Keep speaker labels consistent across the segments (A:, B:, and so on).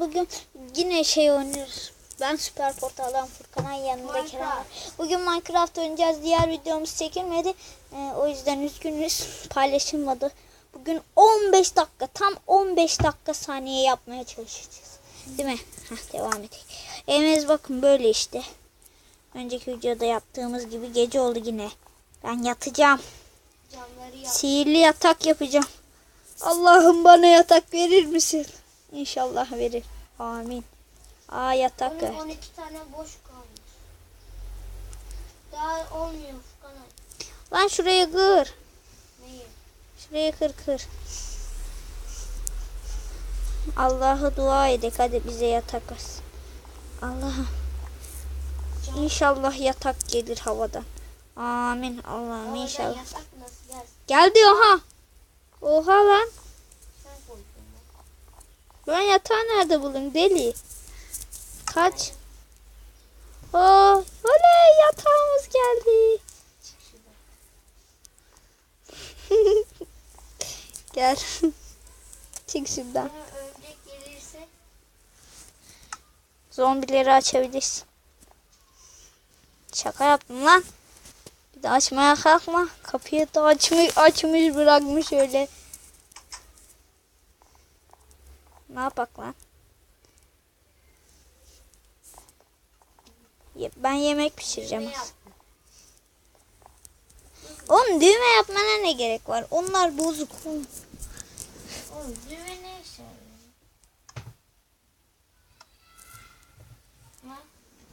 A: bugün yine şey oynuyoruz. Ben Süper Portal'dan Furkan'ın yanında. Kerem var. Bugün Minecraft oynayacağız. Diğer videomuz çekilmedi. Ee, o yüzden üzgünüz. Paylaşılmadı. Bugün 15 dakika tam 15 dakika saniye yapmaya çalışacağız. Değil mi? Heh, devam edelim. Evimiz bakın böyle işte. Önceki videoda yaptığımız gibi gece oldu yine. Ben yatacağım.
B: Yap.
A: Sihirli yatak yapacağım. Allah'ım bana yatak verir misin? İnşallah verir. Amin. Aa yatak
B: Onun
A: ver.
B: 12 tane boş kalmış. Daha olmuyor Furkan.
A: Lan şuraya kır.
B: Neyi?
A: Şuraya kır kır. Allah'a dua edek hadi bize yatak versin. Allah'ım. İnşallah yatak gelir havadan. Amin Allah'ım inşallah.
B: Gelsin?
A: Geldi oha. Oha lan. Ben yatağı nerede buldum deli? Kaç? Oo, oley yatağımız geldi. Gel. Çık şuradan. Zombileri açabilirsin. Şaka yaptım lan. Bir de açmaya kalkma. Kapıyı da açmış, açmış bırakmış öyle. Ne yapak lan? Ben yemek pişireceğim. Oğlum düğme yapmana ne gerek var? Onlar bozuk. oğlum.
B: Düğme ne işe?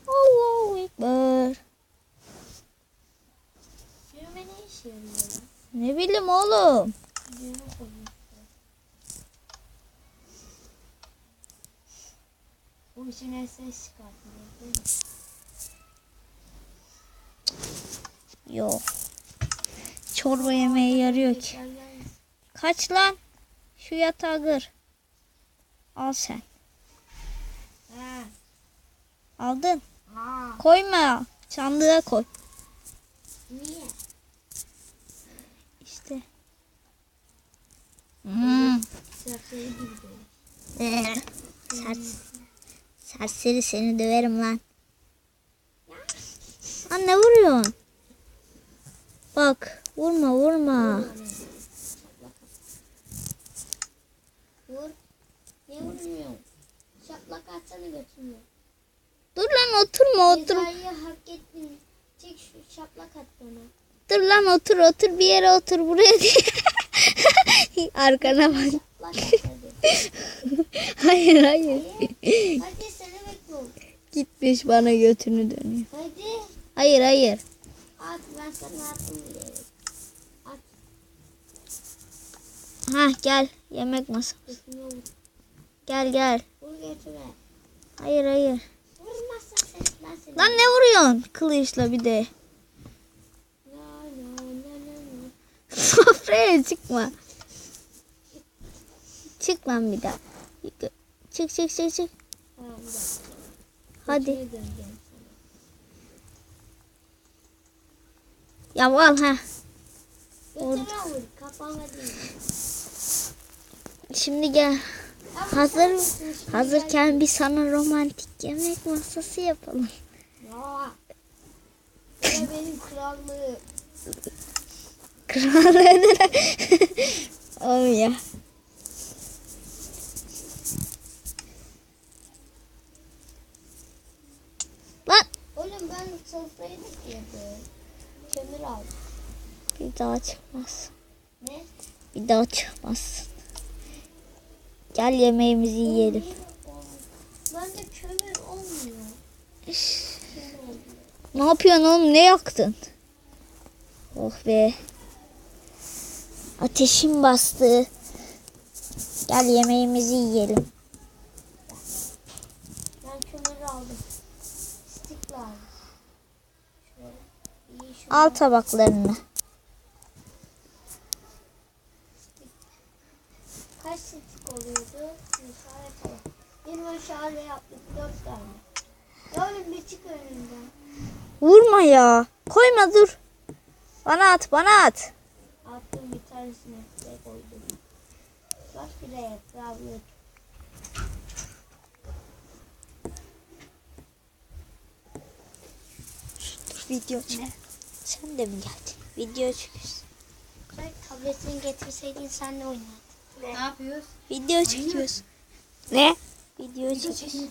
A: Allahu Ekber.
B: Düğme ne işe yarıyor?
A: Ne bileyim oğlum.
B: Düğme koyuyor. Bu içine ses mi?
A: Yok. Çorba yemeye yarıyor ki. Kaç lan? Şu yatağı kır. Al sen. Aldın.
B: Ha.
A: Koyma. Sandığa koy.
B: Niye?
A: İşte. Hmm. Sers Serseri seni döverim lan. Lan ne vuruyorsun? Bak vurma vurma.
B: Vur. Niye vurmuyorsun? Şaplak atsana götürmüyor.
A: Dur lan oturma otur.
B: Cezayı hak ettin. Çek şu şaplak at bana.
A: Dur lan otur otur bir yere otur buraya değil. Arkana bak.
B: Hadi.
A: Hayır hayır. Gitmiş bana götünü dönüyor.
B: Hadi.
A: Hayır hayır.
B: At ben sana attım bilerek. At.
A: Ha gel yemek
B: vur.
A: Gel gel.
B: Vur götüme.
A: Hayır hayır.
B: Vurmazsan sen ben seni.
A: Lan ne vuruyorsun kılıçla bir de. Sofraya çıkma. Çık lan bir daha. Çık çık çık çık.
B: Tamam.
A: Hadi. Ya al ha. Şimdi gel. Hazır hazırken bir sana romantik yemek masası yapalım.
B: Ya. Benim krallığım.
A: Kralını Oğlum ya. Lan
B: Oğlum ben sofrayı da yedim. Kömür aldım.
A: Bir daha çıkmaz.
B: Ne?
A: Bir daha çıkmaz. Gel yemeğimizi yiyelim.
B: Bende kömür olmuyor.
A: Ne yapıyorsun oğlum? Ne yaktın? Oh be. Ateşim bastı. Gel yemeğimizi yiyelim.
B: Ben kömür aldım. Stik lazım.
A: Al tabaklarını.
B: eksik oluyordu? İşaret tamam. Benim aşağıda yaptık dört tane. Yavrum bir çık önümden.
A: Vurma ya. Koyma dur. Bana at bana at.
B: Attım bir tanesini de koydum. Bak bir de yaprağı
A: Video çık. Sen de mi geldin? Video
B: çıkıyorsun. Tabletini getirseydin sen de oynardın.
C: Ne yapıyoruz?
A: Video çekiyorsun. Ne? Video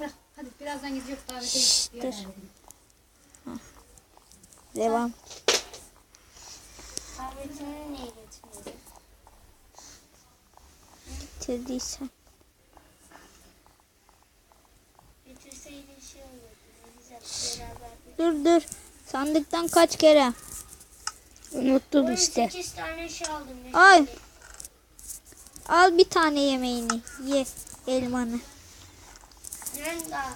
C: bırak. Hadi birazdan gidiyoruz davete gidiyor.
A: dur. Devam.
B: Tabletini niye getirmedin?
A: Bitirdiysen.
B: Getirseydin şey olurdu. Ne güzel beraber. bir-
A: Dur dur. Sandıktan kaç kere? Unuttum işte.
B: 8 tane şey aldım.
A: Ay. Al bir tane yemeğini. Ye elmanı.
B: Ben daha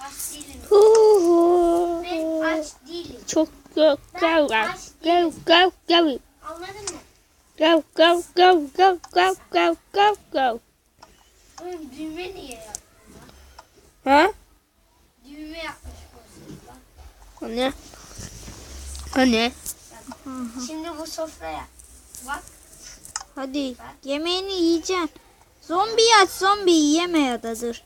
B: aç değilim. ben aç değilim.
A: Çok go go go go go.
B: Anladın mı?
A: Go go go go go go go go.
B: Düğme niye yaptın?
A: Ha?
B: Düğme yapmış bu
A: O ne? O ne?
B: Şimdi bu sofraya bak.
A: Hadi yemeğini yiyeceksin. Zombi aç zombi yeme ya da dur.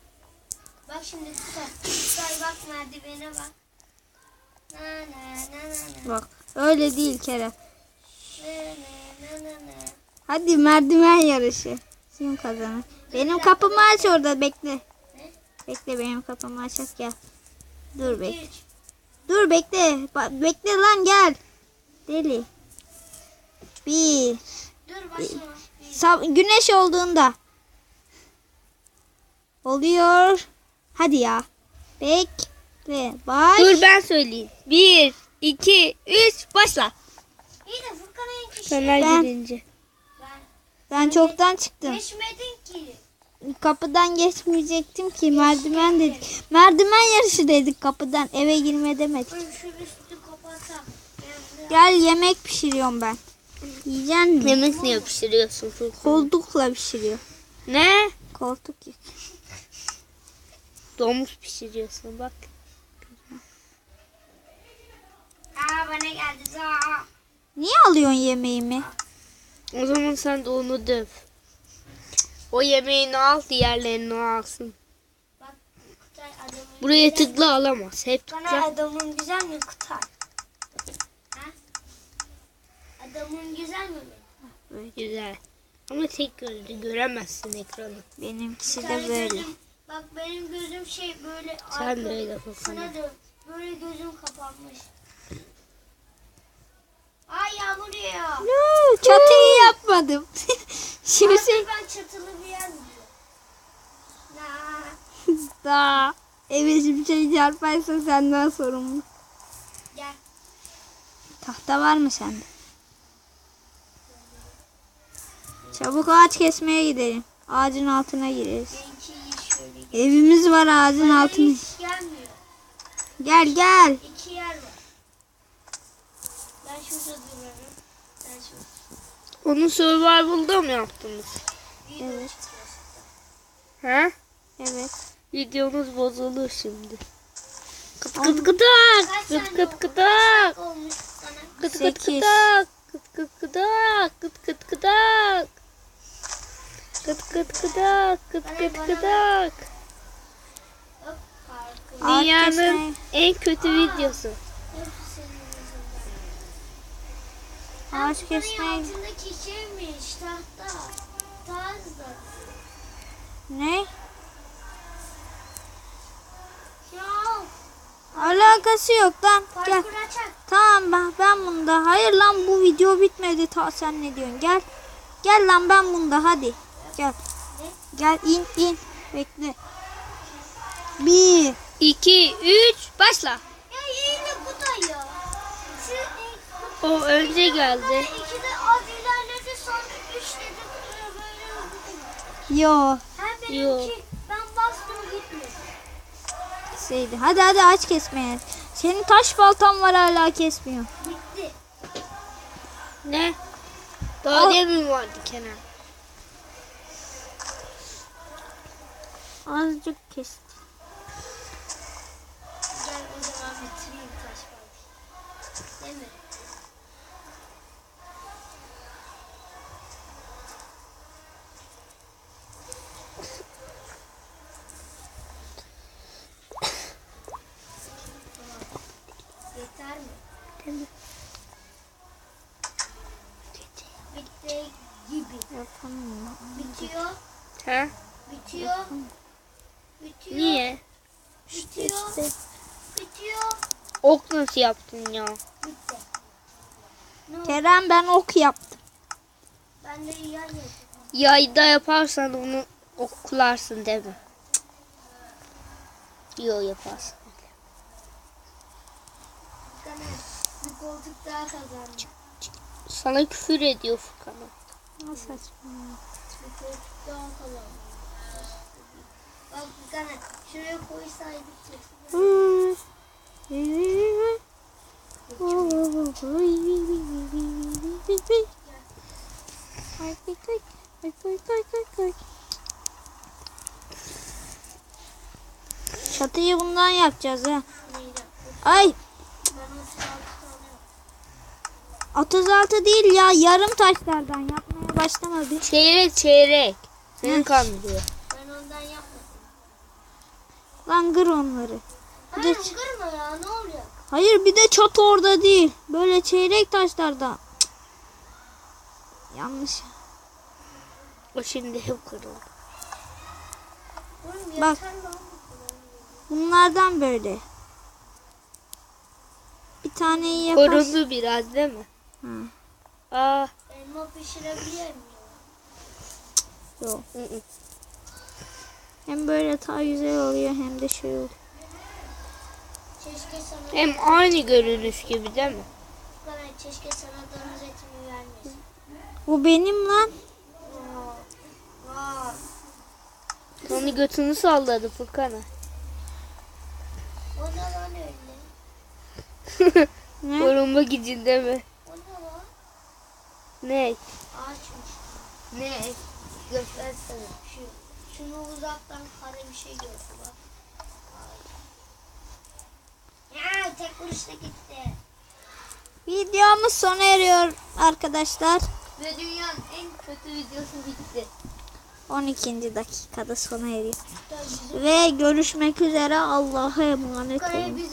B: Bak şimdi Kutay. Kutay bak merdivene bak. Na na na na na.
A: Bak öyle değil Kerem.
B: Na na na na na.
A: Hadi merdiven yarışı. Kim kazanır? Benim kapımı aç orada bekle. Bekle benim kapımı aç aç gel. Dur bekle. Dur bekle. Ba- bekle lan gel. Deli. Bir. Sab- güneş olduğunda. Oluyor. Hadi ya. Bekle. Baş.
D: Dur ben söyleyeyim. Bir, iki, üç, başla.
B: İyi de Furkan'a kişi.
D: Soner
A: Ben-
D: gidince.
B: Ben
A: Ben çoktan çıktım.
B: geçmedin ki.
A: Kapıdan geçmeyecektim ki merdiven dedik. Merdiven yarışı dedik kapıdan eve girme demedik. Gel yemek pişiriyorum ben. Yiyeceksin mi?
D: Yemek ne yapıştırıyorsun Furkan?
A: Koltukla pişiriyor.
D: Ne?
A: Koltuk yük.
D: Domuz pişiriyorsun bak.
B: Aa bana geldi za.
A: Niye alıyorsun yemeğimi?
D: O zaman sen de onu döv. O yemeğini al diğerlerini alsın.
B: Bak Kutay
D: Buraya tıkla alamaz. Hep
B: Bana
D: tıkla.
B: adamın güzel mi Kutay? Ha? Adamın güzel mi?
D: Güzel. Ama tek gözlü göremezsin ekranı.
A: Benimkisi de böyle.
B: gözüm- bak benim gözüm şey böyle
D: Sen de öyle Furkan.
B: Şuna dön. Böyle gözüm kapanmış. Ay yağmur yağıyor.
A: No, çatıyı yapmadım. Şimdi
B: Artık ben çatılı bir yer buldum. Na,
A: daha eve bir şey çarparsa senden sorumlu.
B: gel.
A: Tahta var mı sende? Çabuk ağaç kesmeye gidelim. Ağacın altına gireriz. Evimiz var ağacın
B: Bana
A: altına. Gel gel.
B: İki yer var. Ben şurada durarım. Sen şurada.
D: Onu survival'da mı yaptınız?
A: Evet.
D: Ha?
A: Evet.
D: Videomuz bozulur şimdi. Kıt kıt kıtak. Kıt kıt kıtak. Kıt kıt kıtak. Kıt kıt kıtak. Kıt kıt kıtak. Kıt kıt kıtak. Kıt kıt.
A: Ağaç
D: Dünyanın en kötü videosu.
A: Ağaç kesmeye-
B: altındaki şeymiş tahta. Tarzı.
A: Ne?
B: Ya
A: Alakası yok lan. Gel.
B: açak.
A: Tamam ben, ben bunda. Hayır lan bu video bitmedi. Ta sen ne diyorsun? Gel. Gel lan ben bunda hadi. Gel. Gel in in. Bekle. Bir.
D: 2, 3, başla.
B: Ya yine bu da ya. Şu
D: O önce geldi.
B: iki de az ilerledi sonra üç dedi böyle böyle.
A: Yo.
B: Hem
D: Yo.
B: benimki ben bastım gitmedi.
A: Şeydi. Hadi hadi aç kesmeye. Senin taş baltan var hala kesmiyor.
B: Bitti.
D: Ne? Daha
A: Al.
D: demin vardı Kenan.
A: Azıcık kesti.
B: Gel o zaman bitireyim taş balık. Değil mi?
D: Yeter mi? Değil mi? Bitti gibi. Yapamıyorum.
B: Bitiyor. He? Bitiyor. Yapamıyorum.
D: Niye?
B: Bitiyor. Bitiyor.
D: Ok nasıl yaptın ya?
B: Bitti.
A: Kerem ben ok yaptım.
B: Ben de yan yapıyorum.
D: Yayda yaparsan onu oklarsın değil mi? Yok yaparsın.
B: Bir koltuk daha kazandım.
D: Sana küfür ediyor Furkan'a.
A: Nasıl saçma.
B: Bir koltuk daha kazandım. Bak bir tane şuraya koysaydık. kesin.
A: Çatıyı bundan yapacağız ha.
B: Neydi?
A: Ay
B: Ben o sırada tane
A: 36 değil ya yarım taşlardan yapmaya başlama bir.
D: Çeyrek çeyrek. Seni kandırıyor.
B: Ben ondan yapmadım.
A: Lan kır onları.
B: Hayır kırma ya ne oluyor?
A: Hayır bir de çatı orada değil. Böyle çeyrek taşlardan. Cık. Yanlış.
D: O şimdi hep kırıldı.
A: Bak. Bunlardan böyle. Bir taneyi yaparsın.
D: Korundu biraz değil mi?
A: Hı.
D: Aa.
B: Elma pişirebiliyor muyum?
A: Yok. Hem böyle daha güzel oluyor hem de şey oluyor.
D: Hem aynı görünüş gibi değil mi?
B: bana keşke sana domuz etimi vermesin.
A: Bu benim lan.
B: Vay.
D: Onu götünü salladı Furkan'a.
B: O ne lan öyle?
A: Ne?
D: Korunmak için değil mi?
B: O ne lan?
D: Ne?
B: Ağaçmış.
D: Ne? Göstersene.
B: Şu, şunu uzaktan kare bir şey gördü bak. Ya tek kuruşta gitti.
A: Videomuz sona eriyor arkadaşlar.
D: Ve dünyanın en kötü videosu bitti.
A: 12. dakikada sona eriyor. Ve görüşmek üzere. Allah'a emanet olun.